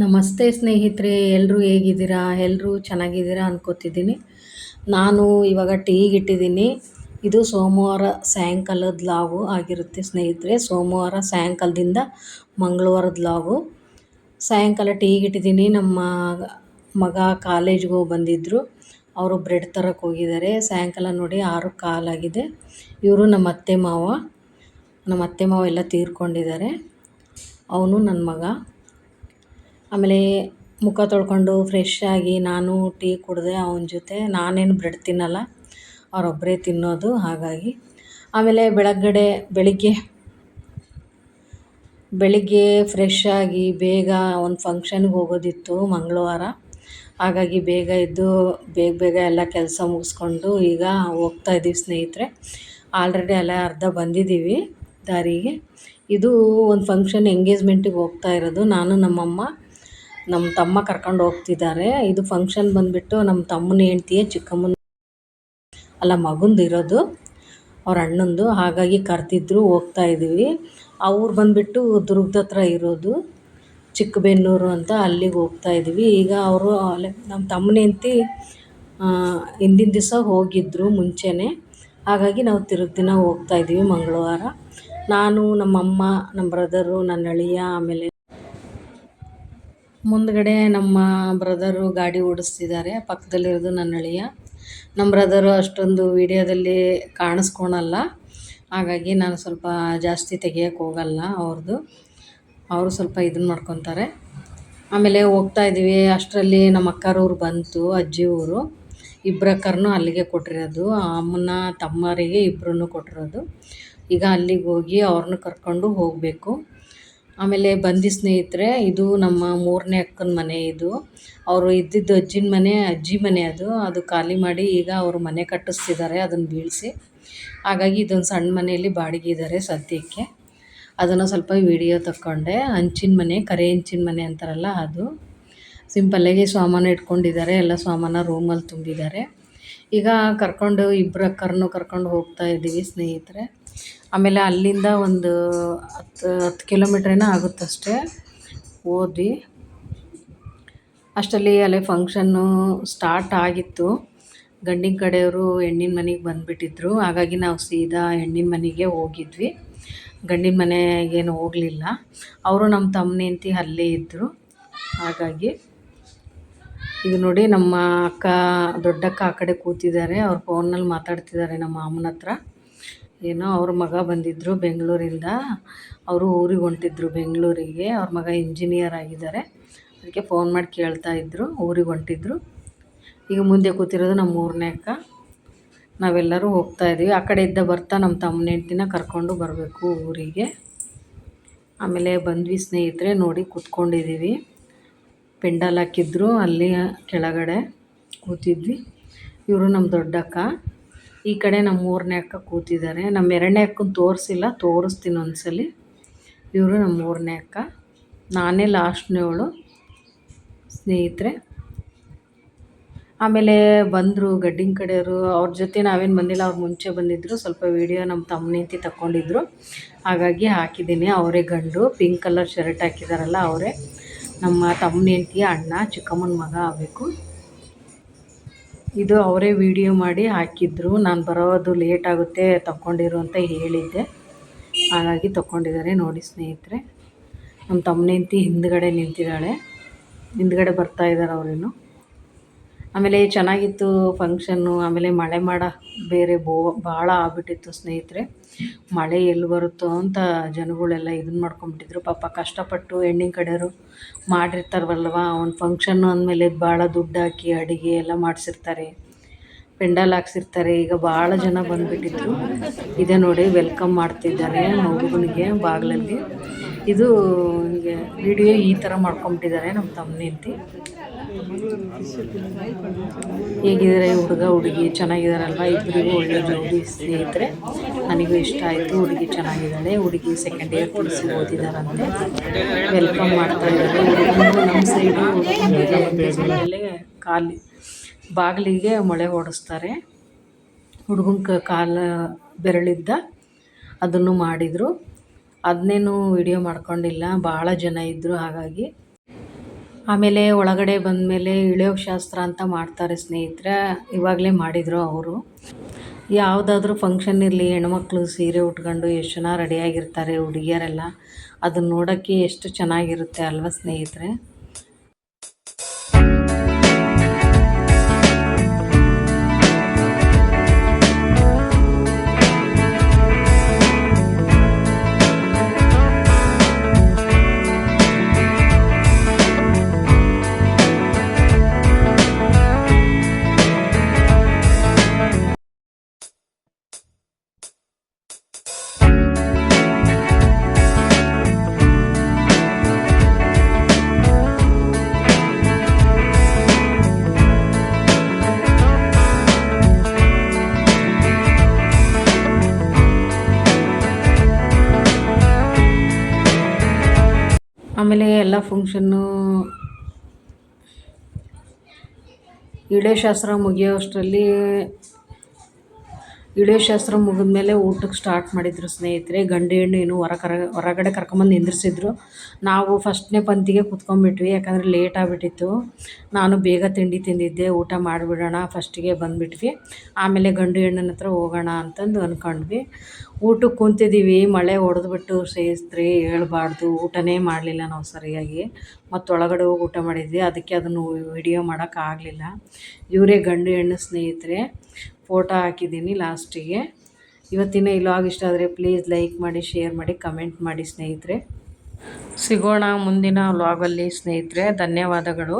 ನಮಸ್ತೆ ಸ್ನೇಹಿತರೆ ಎಲ್ಲರೂ ಹೇಗಿದ್ದೀರಾ? ಎಲ್ಲರೂ ಚೆನ್ನಾಗಿದ್ದೀರಾ ಅನ್ಕೋತಿದ್ದೀನಿ. ನಾನು ಇವಾಗ ಟೀಗೆ ಇಟ್ಟಿದ್ದೀನಿ ಇದು ಸೋಮವಾರ ಸಾಯಂಕಾಲದ ಲಾಗು ಆಗಿರುತ್ತೆ ಸ್ನೇಹಿತರೆ. ಸೋಮವಾರ ಸಾಯಂಕಾಲದಿಂದ ಮಂಗಳವಾರದ ಲಾಗು. ಸಾಯಂಕಾಲ ಟೀ ಇಟ್ಟಿದ್ದೀನಿ ನಮ್ಮ ಮಗ ಕಾಲೇಜ್ಗೆ ಹೋಗಿ ಬಂದಿದ್ದರು ಅವರು ಬ್ರೆಡ್ ತರಕ್ಕೆ ಹೋಗಿದ್ದಾರೆ. ಸಾಯಂಕಾಲ ನೋಡಿ ಆರು ಕಾಲಾಗಿದೆ. ಇವರು ನಮ್ಮ ಅತ್ತೆ ಮಾವ. ನಮ್ಮ ಅತ್ತೆ ಮಾವ ಎಲ್ಲ ತೀರ್ಕೊಂಡಿದ್ದಾರೆ. ಅವನು ನನ್ನ ಮಗ. ಆಮೇಲೆ ಮುಖ ತೊಳ್ಕೊಂಡು ಫ್ರೆಶ್ ಆಗಿ ನಾನು ಟೀ ಕುಡಿದೆ ಅವನ ಜೊತೆ. ನಾನೇನು ಬ್ರೆಡ್ ತಿನ್ನಲ್ಲ ಅವರೊಬ್ಬರೇ ತಿನ್ನೋದು, ಹಾಗಾಗಿ. ಆಮೇಲೆ ಬೆಳಗ್ಗಡೆ ಬೆಳಿಗ್ಗೆ ಬೆಳಿಗ್ಗೆ ಫ್ರೆಶ್ ಆಗಿ ಬೇಗ ಒಂದು ಫಂಕ್ಷನ್ಗೆ ಹೋಗೋದಿತ್ತು ಮಂಗಳವಾರ. ಹಾಗಾಗಿ ಬೇಗ ಎದ್ದು ಬೇಗ ಬೇಗ ಎಲ್ಲ ಕೆಲಸ ಮುಗಿಸ್ಕೊಂಡು ಈಗ ಹೋಗ್ತಾ ಇದ್ದೀವಿ ಸ್ನೇಹಿತರೆ. ಆಲ್ರೆಡಿ ಎಲ್ಲ ಅರ್ಧ ಬಂದಿದ್ದೀವಿ ದಾರಿಗೆ. ಇದು ಒಂದು ಫಂಕ್ಷನ್ ಎಂಗೇಜ್ಮೆಂಟಿಗೆ ಹೋಗ್ತಾ ಇರೋದು. ನಾನು ನಮ್ಮಮ್ಮ ನಮ್ಮ ತಮ್ಮ ಕರ್ಕೊಂಡು ಹೋಗ್ತಿದ್ದಾರೆ ಇದು ಫಂಕ್ಷನ್ ಬಂದುಬಿಟ್ಟು ನಮ್ಮ ತಮ್ಮನ ಹೆಂಡ್ತಿಯೇ ಚಿಕ್ಕಮ್ಮನ ಅಲ್ಲ ಮಗಂದು ಇರೋದು. ಅವ್ರ ಅಣ್ಣಂದು. ಹಾಗಾಗಿ ಕರ್ತಿದ್ರು ಹೋಗ್ತಾ ಇದ್ದೀವಿ ಅವ್ರು ಬಂದುಬಿಟ್ಟು ದುರ್ಗದ ಹತ್ರ ಇರೋದು, ಚಿಕ್ಕಬೆನ್ನೂರು ಅಂತ ಅಲ್ಲಿಗೆ ಹೋಗ್ತಾ ಇದ್ದೀವಿ ಈಗ ಅವರು, ಅಲ್ಲೇ ನಮ್ಮ ತಮ್ಮನ ಹೆಂಡ್ತಿ ಹಿಂದಿನ ದಿವಸ ಹೋಗಿದ್ದರು ಮುಂಚೆನೇ. ಹಾಗಾಗಿ ನಾವು ತಿರುಗ ದಿನ ಹೋಗ್ತಾ ಇದ್ದೀವಿ ಮಂಗಳವಾರ. ನಾನು, ನಮ್ಮಮ್ಮ ನಮ್ಮ ಬ್ರದರು ನನ್ನ ಅಳಿಯ, ಆಮೇಲೆ ಮುಂದ್ಗಡೆ ನಮ್ಮ ಬ್ರದರು ಗಾಡಿ ಓಡಿಸ್ತಿದ್ದಾರೆ, ಪಕ್ಕದಲ್ಲಿರೋದು ನನ್ನ ಅಳಿಯ. ನಮ್ಮ ಬ್ರದರು ಅಷ್ಟೊಂದು ವಿಡಿಯೋದಲ್ಲಿ ಕಾಣಿಸ್ಕೊಳಲ್ಲ. ಹಾಗಾಗಿ ನಾನು ಸ್ವಲ್ಪ ಜಾಸ್ತಿ ತೆಗಿಯೋಕ್ಕೆ ಹೋಗಲ್ಲ ಅವ್ರದ್ದು ಅವರು ಸ್ವಲ್ಪ ಇದನ್ನ ಮಾಡ್ಕೊತಾರೆ. ಆಮೇಲೆ ಹೋಗ್ತಾ ಇದ್ದೀವಿ. ಅಷ್ಟರಲ್ಲಿ ನಮ್ಮ ಅಕ್ಕರೂರು ಬಂತು ಅಜ್ಜಿ ಊರು ಇಬ್ಬರಕ್ಕರನ್ನು ಅಲ್ಲಿಗೆ ಕೊಟ್ಟಿರೋದು. ಅಮ್ಮನ ತಮ್ಮರಿಗೆ ಇಬ್ಬರನ್ನು ಕೊಟ್ಟಿರೋದು. ಈಗ ಅಲ್ಲಿಗೆ ಹೋಗಿ ಅವ್ರನ್ನ ಕರ್ಕೊಂಡು ಹೋಗಬೇಕು. ಆಮೇಲೆ ಬಂದು ಸ್ನೇಹಿತರೆ, ಇದು ನಮ್ಮ ಮೂರನೇ ಅಕ್ಕನ ಮನೆ ಇದು. ಅವರು ಇದ್ದಿದ್ದು ಅಜ್ಜಿನ ಮನೆ, ಅಜ್ಜಿ ಮನೆ ಅದು. ಅದು ಖಾಲಿ ಮಾಡಿ ಈಗ ಅವರು ಮನೆ ಕಟ್ಟಿಸ್ತಿದ್ದಾರೆ, ಅದನ್ನು ಬೀಳಿಸಿ. ಹಾಗಾಗಿ ಇದೊಂದು ಸಣ್ಣ ಮನೆಯಲ್ಲಿ ಬಾಡಿಗೆ ಇದ್ದಾರೆ ಸದ್ಯಕ್ಕೆ. ಅದನ್ನು ಸ್ವಲ್ಪ ವಿಡಿಯೋ ತಕ್ಕೊಂಡೆ. ಹಂಚಿನ ಮನೆ, ಕರೆ ಹಂಚಿನ ಮನೆ ಅಂತಾರಲ್ಲ ಅದು. ಸಿಂಪಲ್ಲಾಗಿ ಸಾಮಾನು ಇಟ್ಕೊಂಡಿದ್ದಾರೆ, ಎಲ್ಲ ಸಾಮಾನು ರೂಮಲ್ಲಿ ತುಂಬಿದ್ದಾರೆ. ಈಗ ಕರ್ಕೊಂಡು ಇಬ್ಬರು ಅಕ್ಕರನ್ನು ಕರ್ಕೊಂಡು ಹೋಗ್ತಾ ಇದ್ದೀವಿ ಸ್ನೇಹಿತರೆ. ಆಮೇಲೆ ಅಲ್ಲಿಂದ ಒಂದು ಹತ್ತು ಹತ್ತು ಕಿಲೋಮೀಟ್ರ್ ಏನೋ ಆಗುತ್ತಷ್ಟೇ ಹೋದ್ವಿ ಅಷ್ಟರಲ್ಲಿ ಅಲ್ಲೇ ಫಂಕ್ಷನ್ನು ಸ್ಟಾರ್ಟ್ ಆಗಿತ್ತು. ಗಂಡಿನ ಕಡೆಯವರು ಹೆಣ್ಣಿನ ಮನೆಗೆ ಬಂದುಬಿಟ್ಟಿದ್ರು. ಹಾಗಾಗಿ ನಾವು ಸೀದಾ ಹೆಣ್ಣಿನ ಮನೆಗೆ ಹೋಗಿದ್ವಿ. ಗಂಡಿನ ಮನೆಗೇನು ಹೋಗಲಿಲ್ಲ. ಅವರು ನಮ್ಮ ತಮ್ಮನ ಹೆಂಡತಿ ಅಲ್ಲೇ ಇದ್ದರು ಹಾಗಾಗಿ ಇದು ನೋಡಿ ನಮ್ಮ ಅಕ್ಕ, ದೊಡ್ಡಕ್ಕ ಆ ಕಡೆ ಕೂತಿದ್ದಾರೆ. ಅವ್ರು ಫೋನಲ್ಲಿ ಮಾತಾಡ್ತಿದ್ದಾರೆ ನಮ್ಮ ಮಾಮನ ಹತ್ರ. ಏನೋ ಅವ್ರ ಮಗ ಬಂದಿದ್ದರು ಬೆಂಗಳೂರಿಂದ. ಅವರು ಊರಿಗೆ ಹೊಂಟಿದ್ರು ಬೆಂಗಳೂರಿಗೆ. ಅವ್ರ ಮಗ ಇಂಜಿನಿಯರ್ ಆಗಿದ್ದಾರೆ. ಅದಕ್ಕೆ ಫೋನ್ ಮಾಡಿ ಕೇಳ್ತಾ ಇದ್ದರು ಊರಿಗೆ ಹೊಂಟಿದ್ರು. ಈಗ ಮುಂದೆ ಕೂತಿರೋದು ನಮ್ಮ ಮೂರನೇ ಅಕ್ಕ. ನಾವೆಲ್ಲರೂ ಹೋಗ್ತಾ ಇದ್ದೀವಿ ಆ ಕಡೆ ಇದ್ದ ಬರ್ತಾ ನಮ್ಮ ತಮ್ಮನ ಹೆಂಡ್ತಿನ ಕರ್ಕೊಂಡು ಬರಬೇಕು ಊರಿಗೆ. ಆಮೇಲೆ ಬಂದ್ವಿ ಸ್ನೇಹಿತರೆ, ನೋಡಿ ಕೂತ್ಕೊಂಡಿದ್ದೀವಿ. ಪೆಂಡಲ್ ಹಾಕಿದ್ರು, ಅಲ್ಲಿ ಕೆಳಗಡೆ ಕೂತಿದ್ವಿ. ಇವರು ನಮ್ಮ ದೊಡ್ಡಕ್ಕ ಈ ಕಡೆ ನಮ್ಮ ಮೂರನೇ ಅಕ್ಕ ಕೂತಿದ್ದಾರೆ. ನಮ್ಮ ಎರಡನೇ ಅಕ್ಕನ ತೋರಿಸಿಲ್ಲ, ತೋರಿಸ್ತೀನಿ ಒಂದ್ಸಲಿ. ಇವರು ನಮ್ಮ ಮೂರನೇ ಅಕ್ಕ. ನಾನೇ ಲಾಸ್ಟ್ನೇವಳು, ಸ್ನೇಹಿತರೆ. ಆಮೇಲೆ ಬಂದರು ಗಡ್ಡಿನ ಕಡೆಯವರು. ಅವ್ರ ಜೊತೆ ನಾವೇನು ಬಂದಿಲ್ಲ, ಅವ್ರು ಮುಂಚೆ ಬಂದಿದ್ದರು ಸ್ವಲ್ಪ ವೀಡಿಯೋ ನಮ್ಮ ತಮ್ಮನಿಂತಿ ತಗೊಂಡಿದ್ರು ಹಾಗಾಗಿ ಹಾಕಿದ್ದೀನಿ. ಅವರೇ ಗಂಡು, ಪಿಂಕ್ ಕಲರ್ ಶರ್ಟ್ ಹಾಕಿದಾರಲ್ಲ ಅವರೇ. ನಮ್ಮ ತಮ್ಮನಿಂತಿ ಅಣ್ಣ, ಚಿಕ್ಕಮ್ಮನ ಮಗ ಆಗಬೇಕು. ಇದು ಅವರೇ ವಿಡಿಯೋ ಮಾಡಿ ಹಾಕಿದ್ರು. ನಾನು ಬರೋದು ಲೇಟ್ ಆಗುತ್ತೆ ತಗೊಂಡಿರು ಅಂತ ಹೇಳಿದ್ದೆ. ಹಾಗಾಗಿ ತಗೊಂಡಿದ್ದಾರೆ ನೋಡಿ ಸ್ನೇಹಿತರೆ. ನಮ್ಮ ತಮ್ಮನ ಹೆಂಡ್ತಿ ಹಿಂದ್ಗಡೆ ನಿಂತಿದ್ದಾಳೆ. ಹಿಂದ್ಗಡೆ ಬರ್ತಾ ಇದ್ದಾರೆ ಅವರೇನು. ಆಮೇಲೆ ಚೆನ್ನಾಗಿತ್ತು ಫಂಕ್ಷನ್ನು ಆಮೇಲೆ ಮಳೆ ಮಾಡ ಬೇರೆ ಬೋ, ಭಾಳ ಆಗ್ಬಿಟ್ಟಿತ್ತು ಸ್ನೇಹಿತರೆ. ಮಳೆ ಎಲ್ಲಿ ಬರುತ್ತೋ ಅಂತ ಜನಗಳೆಲ್ಲ ಇದನ್ನ ಮಾಡ್ಕೊಂಬಿಟ್ಟಿದ್ರು ಪಾಪ ಕಷ್ಟಪಟ್ಟು ಹೆಣ್ಣಿನ ಕಡೆಯವರು ಮಾಡಿರ್ತಾರಲ್ವ, ಒಂದು ಫಂಕ್ಷನ್ನು ಅಂದಮೇಲೆ ಭಾಳ ದುಡ್ಡು ಹಾಕಿ ಅಡುಗೆ ಎಲ್ಲ ಮಾಡಿಸಿರ್ತಾರೆ, ಪೆಂಡಲ್ ಹಾಕ್ಸಿರ್ತಾರೆ. ಈಗ ಭಾಳ ಜನ ಬಂದುಬಿಟ್ಟಿದ್ರು. ಇದೇ ನೋಡಿ ವೆಲ್ಕಮ್ ಮಾಡ್ತಿದ್ದಾರೆ ಹುಡುಗನಿಗೆ ಬಾಗಿಲಲ್ಲಿ. ಇದು ಹೀಗೆ ವಿಡಿಯೋ ಈ ಥರ ಮಾಡ್ಕೊಂಬಿಟ್ಟಿದ್ದಾರೆ ನಮ್ಮ ತಮ್ಮನಿಂತಿ ಹೇಗಿದ್ದಾರೆ ಹುಡುಗ, ಹುಡುಗಿ? ಚೆನ್ನಾಗಿದ್ದಾರಲ್ವ? ಇಬ್ಬರಿಗೂ ಒಳ್ಳೆ ಜೋಡಿ ಸ್ನೇಹಿತರೆ. ನನಗೂ ಇಷ್ಟ ಆಯಿತು. ಹುಡುಗಿ ಚೆನ್ನಾಗಿದ್ದಾಳೆ. ಹುಡುಗಿ ಸೆಕೆಂಡ್ ಇಯರ್ ಪಿ ಸಿ ಓದಿದಾರಂತೆ ವೆಲ್ಕಮ್ ಮಾಡ್ತಾ ಇದ್ದಾರೆ. ನಮ್ಮ ಸೈಡು ಖಾಲಿ ಬಾಗಿಲಿಗೆ ಮೊಳೆ ಓಡಿಸ್ತಾರೆ ಹುಡುಗನ ಕಾಲ ಬೆರಳಿದ್ದ. ಅದನ್ನು ಮಾಡಿದರು. ಅದನ್ನೇನು ವಿಡಿಯೋ ಮಾಡ್ಕೊಂಡಿಲ್ಲ, ಭಾಳ ಜನ ಇದ್ದರು ಹಾಗಾಗಿ. ಆಮೇಲೆ ಒಳಗಡೆ ಬಂದಮೇಲೆ ಇಳಿಯೋ ಶಾಸ್ತ್ರ ಅಂತ ಮಾಡ್ತಾರೆ ಸ್ನೇಹಿತರೆ, ಇವಾಗಲೇ ಮಾಡಿದರು ಅವರು. ಯಾವುದಾದ್ರೂ ಫಂಕ್ಷನ್ ಇರಲಿ, ಹೆಣ್ಮಕ್ಳು ಸೀರೆ ಉಟ್ಕೊಂಡು ಎಷ್ಟು ಜನ ರೆಡಿಯಾಗಿರ್ತಾರೆ ಹುಡುಗಿಯರೆಲ್ಲ ಅದನ್ನ ನೋಡೋಕ್ಕೆ ಎಷ್ಟು ಚೆನ್ನಾಗಿರುತ್ತೆ ಅಲ್ವಾ ಸ್ನೇಹಿತರೆ? ಆಮೇಲೆ ಎಲ್ಲ ಫಂಕ್ಷನ್ನು ಶಾಸ್ತ್ರ ಮುಗಿಯೋ ಅಷ್ಟರಲ್ಲಿ ಇಳೆ ಶಾಸ್ತ್ರ ಮುಗಿದ್ಮೇಲೆ ಊಟಕ್ಕೆ ಸ್ಟಾರ್ಟ್ ಮಾಡಿದರು ಸ್ನೇಹಿತರೆ. ಗಂಡು ಹೆಣ್ಣು ಏನು ಹೊರ ಕರ, ಹೊರಗಡೆ ಕರ್ಕೊಂಬಂದು ನಿಂದ್ರಿಸಿದ್ರು. ನಾವು ಫಸ್ಟ್ನೇ ಪಂತಿಗೆ ಕುತ್ಕೊಂಡ್ಬಿಟ್ವಿ, ಯಾಕಂದರೆ ಲೇಟ್ ಆಗಿಬಿಟ್ಟಿತ್ತು. ನಾನು ಬೇಗ ತಿಂಡಿ ತಿಂದಿದ್ದೆ, ಊಟ ಮಾಡಿಬಿಡೋಣ ಫಸ್ಟಿಗೆ ಬಂದುಬಿಟ್ವಿ. ಆಮೇಲೆ ಗಂಡು ಹೆಣ್ಣಿನ ಹತ್ರ ಹೋಗೋಣ ಅಂತಂದು ಅಂದ್ಕೊಂಡ್ವಿ ಊಟಕ್ಕೆ ಕುಂತಿದ್ದೀವಿ ಮಳೆ ಹೊಡೆದ್ಬಿಟ್ಟು ಸೇಸ್ತ್ರಿ ಹೇಳ್ಬಾರ್ದು, ಊಟನೇ ಮಾಡಲಿಲ್ಲ ನಾವು ಸರಿಯಾಗಿ. ಮತ್ತು ಒಳಗಡೆ ಹೋಗಿ ಊಟ ಮಾಡಿದ್ವಿ, ಅದಕ್ಕೆ ಅದನ್ನು ವಿಡಿಯೋ ಮಾಡೋಕ್ಕಾಗಲಿಲ್ಲ. ಇವರೇ ಗಂಡು ಹೆಣ್ಣು ಸ್ನೇಹಿತರೆ. ಫೋಟೋ ಹಾಕಿದ್ದೀನಿ ಲಾಸ್ಟಿಗೆ. ಇವತ್ತಿನ ಈ ಲಾಗ್ ಇಷ್ಟ ಆದರೆ ಪ್ಲೀಸ್ ಲೈಕ್ ಮಾಡಿ ಶೇರ್ ಮಾಡಿ ಕಮೆಂಟ್ ಮಾಡಿ ಸ್ನೇಹಿತರೆ. ಸಿಗೋಣ ಮುಂದಿನ ಲಾಗಲ್ಲಿ ಸ್ನೇಹಿತರೆ. ಧನ್ಯವಾದಗಳು.